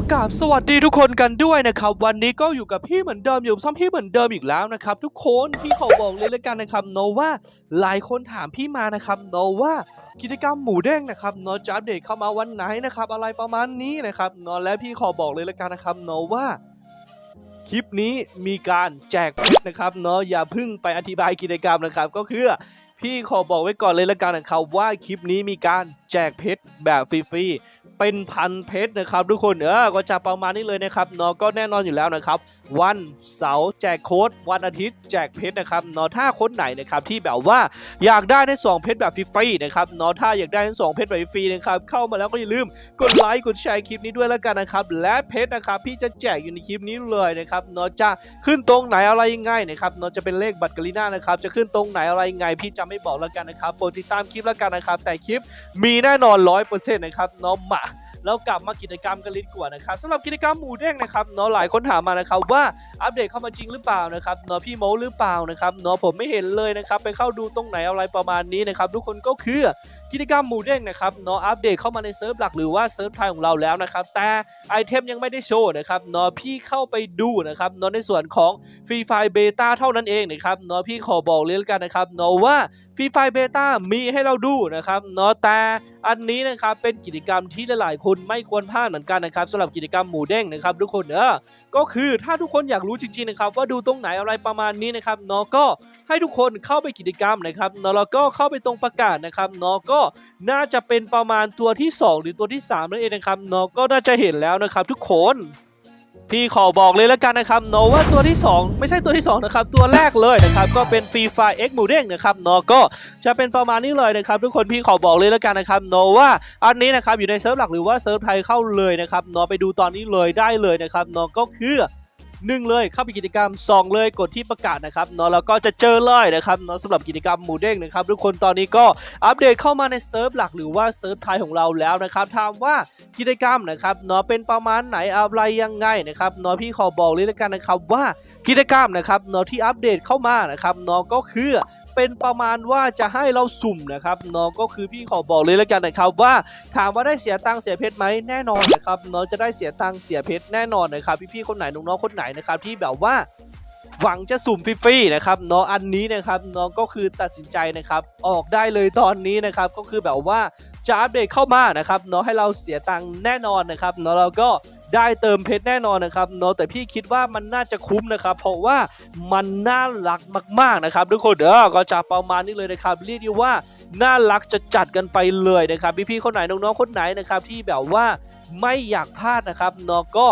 กับสวัสดีทุกคนกันด้วยนะครับ วันนี้ก็อยู่กับพี่เหมือนเดิมอยู่ซ้ำพี่เหมือนเดิมอีกแล้วนะครับ ทุกคนพี่ขอบอกเลยล้วกันนะครับโนว่าหลายคนถามพี่มานะครับโนว่ากิจกรรมหมูเด้งนะครับโนจะอัปเดตเข้ามาวันไหนนะครับ อะไรประมาณนี้นะครับโนและพี่ขอบอกเลยล้วกันนะครับโนว่าคลิปนี้มีการแจกเพชรนะครับเนาะอย่าพึ่งไปอธิบายกิจกรรมนะครับ ก็คือพี่ขอบอกไว้ก่อนเลยละกันนะครับว่าคลิปนี้มีการ แจกเพชรแบบฟรีๆเป็นพันเพชรนะครับ ทุกคนเออก็จะประมาณนี้เลยนะครับเนาะก็แน่นอนอยู่แล้วนะครับ วันเสาร์แจกโค้ดวันอาทิตย์แจกเพชรนะครับเนาะถ้าคนไหนนะครับที่แบบว่าอยากได้ทั้งสองเพชรแบบฟรีๆนะครับเนาะถ้าอยากได้ทั้งสองเพชรแบบฟรีๆนะครับเข้ามาแล้วก็อย่าลืมกดไลค์กดแชร์คลิปนี้ด้วยแล้วกันนะครับและเพชรนะครับพี่จะแจกอยู่ในคลิปนี้เลยนะครับเนาะจะขึ้นตรงไหนอะไรยังไงนะครับเนาะจะเป็นเลขบัตรกาลิน่านะครับจะขึ้นตรงไหนอะไรยังไงพี่จะไม่บอกแล้วกันนะครับโปรดติดตามคลิปแล้วกันนะครับแต่คลิปมีแน่นอนร้อยเปอร์เซ็นต์นะครับเนาะมาแล้วกลับมากิจกรรมกันลิ้นกว่านะครับสำหรับกิจกรรมหมูแดงนะครับเนาะหลายคนถามมานะครับว่าอัปเดตเข้ามาจริงหรือเปล่านะครับเนาะพี่โมหรือเปล่านะครับเนาะผมไม่เห็นเลยนะครับไปเข้าดูตรงไหนอะไรประมาณนี้นะครับทุกคนก็คือ กิจกรรมหมูเด้งนะครับเนาะอัปเดตเข้ามาในเซิร์ฟหลักหรือว่าเซิร์ฟไทยของเราแล้วนะครับแต่ไอเทมยังไม่ได้โชว์นะครับเนาะพี่เข้าไปดูนะครับเนาะในส่วนของฟรีไฟเบต้าเท่านั้นเองนะครับเนาะพี่ขอบอกเลยแล้วกันนะครับเนาะว่าฟรีไฟเบต้ามีให้เราดูนะครับเนาะแต่อันนี้นะครับเป็นกิจกรรมที่หลายๆคนไม่ควรพลาดเหมือนกันนะครับสำหรับกิจกรรมหมูเด้งนะครับทุกคนเออก็คือถ้าทุกคนอยากรู้จริงๆนะครับว่าดูตรงไหนอะไรประมาณนี้นะครับเนาะก็ให้ทุกคนเข้าไปกิจกรรมนะครับเนาะแล้วก็เข้าไปตรงประกาศนะครับเนาะก็น่าจะเป็นประมาณตัวที่ 2 หรือตัวที่ 3 นั่นเองนะครับเนาะก็น่าจะเห็นแล้วนะครับ ทุกคนพี่ขอบอกเลยแล้วกันนะครับเนาะว่าตัวที่ 2 ไม่ใช่ตัวที่2นะครับตัวแรกเลยนะครับก็เป็นฟรีไฟเอ็กหมูเด้งนะครับเนาะก็จะเป็นประมาณนี้เลยนะครับ ทุกคนพี่ขอบอกเลยแล้วกันนะครับเนาะว่าอันนี้นะครับอยู่ในเซิร์ฟหลักหรือว่าเซิร์ฟไทยเข้าเลยนะครับเนาะไปดูตอนนี้เลยได้เลยนะครับเนาะก็คือ หนึ่งเลยเข้าไปกิจกรรมสองเลยกดที่ประกาศนะครับเนาะแล้วก็จะเจอเลยนะครับเนาะสำหรับกิจกรรมหมูเด้งนะครับทุกคนตอนนี้ก็อัปเดตเข้ามาในเซิร์ฟหลักหรือว่าเซิร์ฟไทยของเราแล้วนะครับถามว่ากิจกรรมนะครับเนาะเป็นประมาณไหนอะไรยังไงนะครับเนาะพี่ขอบอกเลยแล้วกันนะครับว่ากิจกรรมนะครับเนาะที่อัปเดตเข้ามานะครับเนาะก็คือ เป็นประมาณว่าจะให้เราสุ่มนะครับเนาะก็คือพี่ขอบอกเลยแล้วกันนะครับว่าถามว่าได้เสียตังค์เสียเพชรไหมแน่นอนนะครับเนาะจะได้เสียตังค์เสียเพชรแน่นอนนะครับพี่ๆคนไหนน้องๆคนไหนนะครับที่แบบว่าหวังจะสุ่มฟรีๆนะครับเนาะอันนี้นะครับเนาะก็คือตัดสินใจนะครับออกได้เลยตอนนี้นะครับก็คือแบบว่าจะอัปเดตเข้ามานะครับเนาะให้เราเสียตังค์แน่นอนนะครับเนาะเราก็ ได้เติมเพชรแน่นอนนะครับเนาะแต่พี่คิดว่ามันน่าจะคุ้มนะครับ เพราะว่ามันน่ารักมากๆนะครับทุกคนเด้อก็จะประมาณนี้เลยนะครับเรียกได้ว่าน่ารักจะจัดกันไปเลยนะครับพี่ๆคนไหนน้องๆคนไหนนะครับที่แบบว่าไม่อยากพลาดนะครับเนาะก็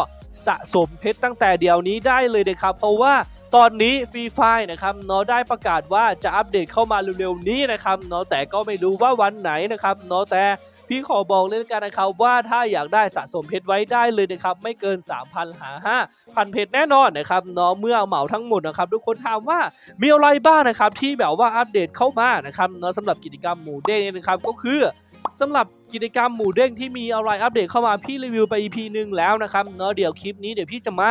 สะสมเพชรตั้งแต่เดี๋ยวนี้ได้เลยนะครับ เพราะว่าตอนนี้ฟรีไฟนะครับเนาะได้ประกาศว่าจะอัปเดตเข้ามาเร็วๆนี้นะครับเนาะแต่ก็ไม่รู้ว่าวันไหนนะครับเนาะแต่ พี่ขอบอกเลยกันนะครับว่าถ้าอยากได้สะสมเพชรไว้ได้เลยนะครับไม่เกิน 3,000 หา 5,000 เพชรแน่นอนนะครับเนาะเมื่อเอาเหมาทั้งหมดนะครับทุกคนถามว่ามีอะไรบ้างนะครับที่แบบว่าอัปเดตเข้ามานะครับเนาะสำหรับกิจกรรมหมูเด้งเนี่ยนะครับก็คือสำหรับกิจกรรมหมูเด้งที่มีอะไรอัปเดตเข้ามาพี่รีวิวไป EP หนึ่งแล้วนะครับเนาะเดี๋ยวคลิปนี้เดี๋ยวพี่จะมา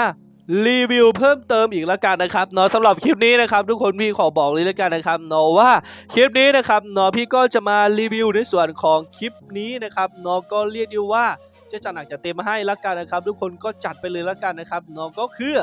รีวิวเพิ่มเติมอีกแล้วกันนะครับเนาะสำหรับคลิปนี้นะครับทุกคนพี่ขอบอกเลยแล้วกันนะครับเนาะว่าคลิปนี้นะครับเนาะพี่ก็จะมารีวิวในส่วนของคลิปนี้นะครับเนาะก็เรียกได้ว่าจะจัดหนักจัดเต็มมาให้ละกันนะครับ ทุกคนก็จัดไปเลยละกันนะครับเนาะก็คือ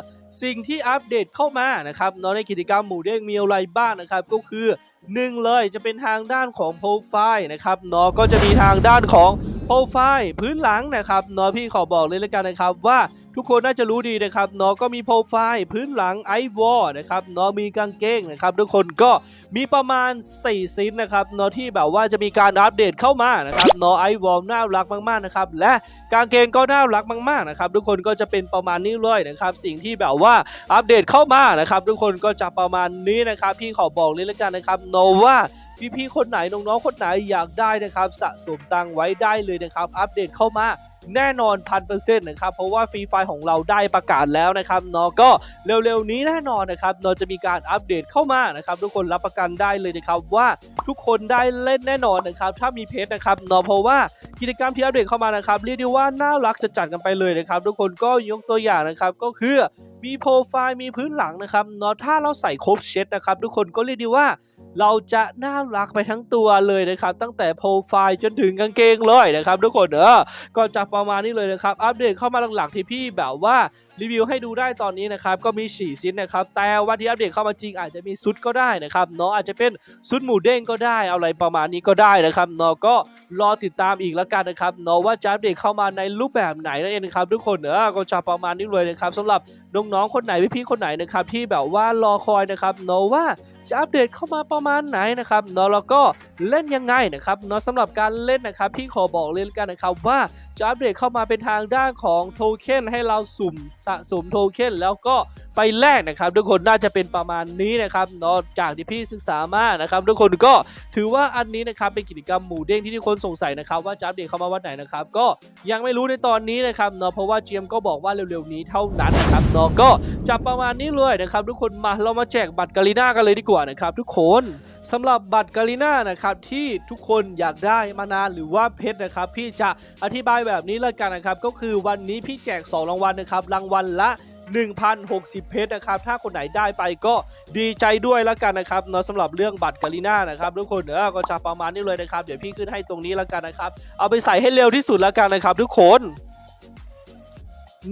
สิ่งที่อัปเดตเข้ามานะครับเนาะในกิจกรรมหมู่เด้งมีอะไรบ้างนะครับ ก็คือหนึ่งเลยจะเป็นทางด้านของโปรไฟล์นะครับเนาะก็จะมีทางด้านของโปรไฟล์พื้นหลังนะครับเนาะพี่ขอบอกเลยละกันนะครับว่า ทุกคนน่าจะรู้ดีนะครับเนาะก็มีโปรไฟล์พื้นหลังไอวอลนะครับเนาะมีกางเกงนะครับทุกคนก็มีประมาณ 4 ซินนะครับเนาะที่แบบว่าจะมีการอัปเดตเข้ามานะครับเนาะไอวอลน่ารักมากๆนะครับและกางเกงก็น่ารักมากๆนะครับทุกคนก็จะเป็นประมาณนี้เลยนะครับสิ่งที่แบบว่าอัปเดตเข้ามานะครับทุกคนก็จะประมาณนี้นะครับพี่ขอบอกเลยละกันนะครับโนว่าพี่ๆคนไหนน้องๆคนไหนอยากได้นะครับ สะสมตังไว้ได้เลยนะครับ อัปเดตเข้ามา แน่นอนพันเปอร์เซ็นต์นะครับ เพราะว่าฟรีไฟของเราได้ประกาศแล้วนะครับเนาะก็เร็วๆนี้แน่นอนนะครับเราจะมีการอัปเดตเข้ามานะครับทุกคนรับประกันได้เลยนะครับว่าทุกคนได้เล่นแน่นอนนะครับถ้ามีเพจนะครับเนาะเพราะว่ากิจกรรมที่อัปเดตเข้ามานะครับเรียกได้ว่าน่ารักจะจัดกันไปเลยนะครับ ทุกคนก็ยกตัวอย่างนะครับก็คือมีโปรไฟล์มีพื้นหลังนะครับเนาะถ้าเราใส่ครบเซตนะครับทุกคนก็เรียกได้ว่า เราจะน่ารักไปทั้งตัวเลยนะครับ ตั้งแต่โปรไฟล์จนถึงกางเกงเลยนะครับทุกคนเออก็จะประมาณนี้เลยนะครับ อัปเดตเข้ามาหลักๆที่พี่แบบว่ารีวิวให้ดูได้ตอนนี้นะครับก็มี4ชิ้นนะครับแต่วันที่อัปเดตเข้ามาจริงอาจจะมีซุดก็ได้นะครับเนาะอาจจะเป็นซุดหมูเด้งก็ได้เอาอะไรประมาณนี้ก็ได้นะครับเนาะก็รอติดตามอีกแล้วกันนะครับเนาะว่าจะอัปเดตเข้ามาในรูปแบบไหนนั่นเองนะครับทุกคนเออก็จะประมาณนี้เลยนะครับสำหรับน้องๆคนไหนพี่ๆคนไหนนะครับที่แบบว่ารอคอยนะครับเนาะว่า จะอัปเดตเข้ามาประมาณไหนนะครับเนาะแล้วก็เล่นยังไงนะครับเนาะสำหรับการเล่นนะครับพี่ขอบอกเลยละกันนะครับว่าจะอัปเดตเข้ามาเป็นทางด้านของโทเค็นให้เราสุ่มสะสมโทเค็นแล้วก็ไปแลกนะครับ ทุกคนน่าจะเป็นประมาณนี้นะครับเนาะจากที่พี่ศึกษามานะครับ ทุกคนก็ถือว่าอันนี้นะครับเป็นกิจกรรมหมูเด้งที่ทุกคนสงสัยนะครับ ว่าจะอัปเดตเข้ามาวันไหนนะครับ ก็ยังไม่รู้ในตอนนี้นะครับเนาะเพราะว่าเจียมก็บอกว่าเร็วๆนี้เท่านั้นนะครับเนาะก็จะประมาณนี้เลยนะครับ ทุกคนมาเรามาแจกบัตรกาลิน่ากันเลยดีกว่านะครับทุกคนสำหรับบัตรกาลิน่านะครับที่ทุกคนอยากได้มานานหรือว่าเพชรนะครับ พี่จะอธิบายแบบนี้ลยกันนะครับ ก็คือวันนี้พี่แจก 2 รางวัลนะครับ รางวัลละ1,060 เพชรนะครับ ถ้าคนไหนได้ไปก็ดีใจด้วยแล้วกันนะครับเนาะสำหรับเรื่องบัตรกาลิน่านะครับทุกคนเออก็จะประมาณนี้เลยนะครับ เดี๋ยวพี่ขึ้นให้ตรงนี้แล้วกันนะครับ เอาไปใส่ให้เร็วที่สุดแล้วกันนะครับ ทุกคน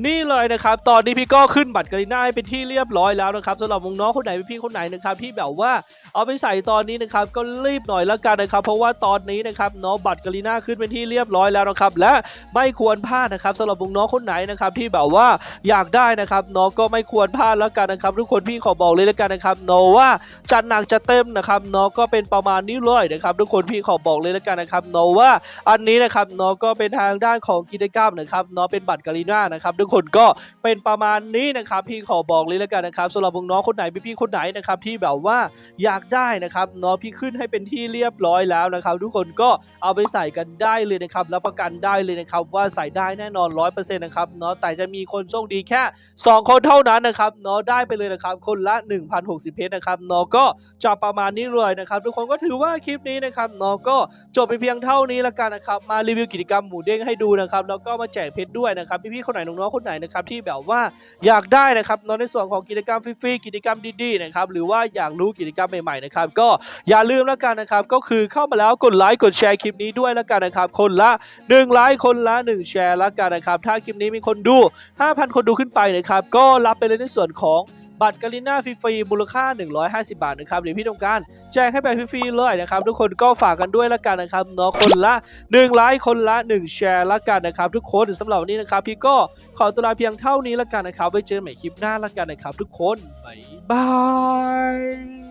นี่เลยนะครับตอนนี้พี่ก็ขึ้นบัตรกาลิน่าให้เป็นที่เรียบร้อยแล้วนะครับสำหรับวงน้องคนไหนพี่คนไหนนะครับที่แบบว่า เอาไปใส่ตอนนี้นะครับก็รีบหน่อยแล้วกันนะครับ เพราะว่าตอนนี้นะครับน้องบัตรกาลิน่าขึ้นเป็นที่เรียบร้อยแล้วนะครับ และไม่ควรพลาดนะครับสำหรับน้องคนไหนนะครับที่แบบว่าอยากได้นะครับน้องก็ไม่ควรพลาดแล้วกันนะครับ ทุกคนพี่ขอบอกเลยแล้วกันนะครับน้องว่าจัดหนักจะเต็มนะครับน้องก็เป็นประมาณนี้เลยนะครับทุกคนพี่ขอบอกเลยแล้วกันนะครับน้องว่าอันนี้นะครับน้องก็เป็นทางด้านของกิจกรรมนะครับน้องเป็นบัตรกาลิน่านะครับทุกคนก็เป็นประมาณนี้นะครับ พี่ขอบอกเลยแล้วกันนะครับสำหรับน้องคนไหนพี่ๆคนไหนนะครับที่แบบว่าอยากได้นะครับน้องพี่ขึ้นให้เป็นที่เรียบร้อยแล้วนะครับ ทุกคนก็เอาไปใส่กันได้เลยนะครับรับประกันได้เลยนะครับว่าใส่ได้แน่นอน 100%นะครับเนาะแต่จะมีคนโชคดีแค่ 2 คนเท่านั้นนะครับเนาะได้ไปเลยนะครับคนละ 1,060 เพชรนะครับเนาะก็จะประมาณนี้เลยนะครับ ทุกคนก็ถือว่าคลิปนี้นะครับเนาะก็จบไปเพียงเท่านี้แล้วกันนะครับมารีวิวกิจกรรมหมูเด้งให้ดูนะครับแล้วก็มาแจกเพชรด้วยนะครับพี่ๆคนไหนน้องๆคนไหนนะครับที่แบบว่าอยากได้นะครับเนาะในส่วนของกิจกรรมฟรีๆกิจกรรมดีๆนะครับหรือว่าอยากรู้กิจกรรมใหม่ๆนะครับก็อย่าลืมแล้วกันนะครับก็คือเข้ามาแล้วกดไลค์กดแชร์คลิปนี้ด้วยแล้วกันนะครับคนละ1ไลค์คนละ 1 แชร์แล้วกันนะครับถ้าคลิปนี้มีคนดู 5,000 คนดูขึ้นไปนะครับก็รับไปเลยในส่วนของบัตรกาลิน่าฟรีๆมูลค่า 150 บาทนะครับหรือพี่ต้องการแจกให้ไปฟรีๆเลยนะครับ ทุกคนก็ฝากกันด้วยละกันนะครับเนาะคนละ1ไลค์คนละ 1 แชร์ละกันนะครับ ทุกคนสำหรับวันนี้นะครับ พี่ก็ขอตัวลาเพียงเท่านี้ละกันนะครับไว้เจอกันใหม่คลิปหน้าละกันนะครับ ทุกคนบ๊ายบาย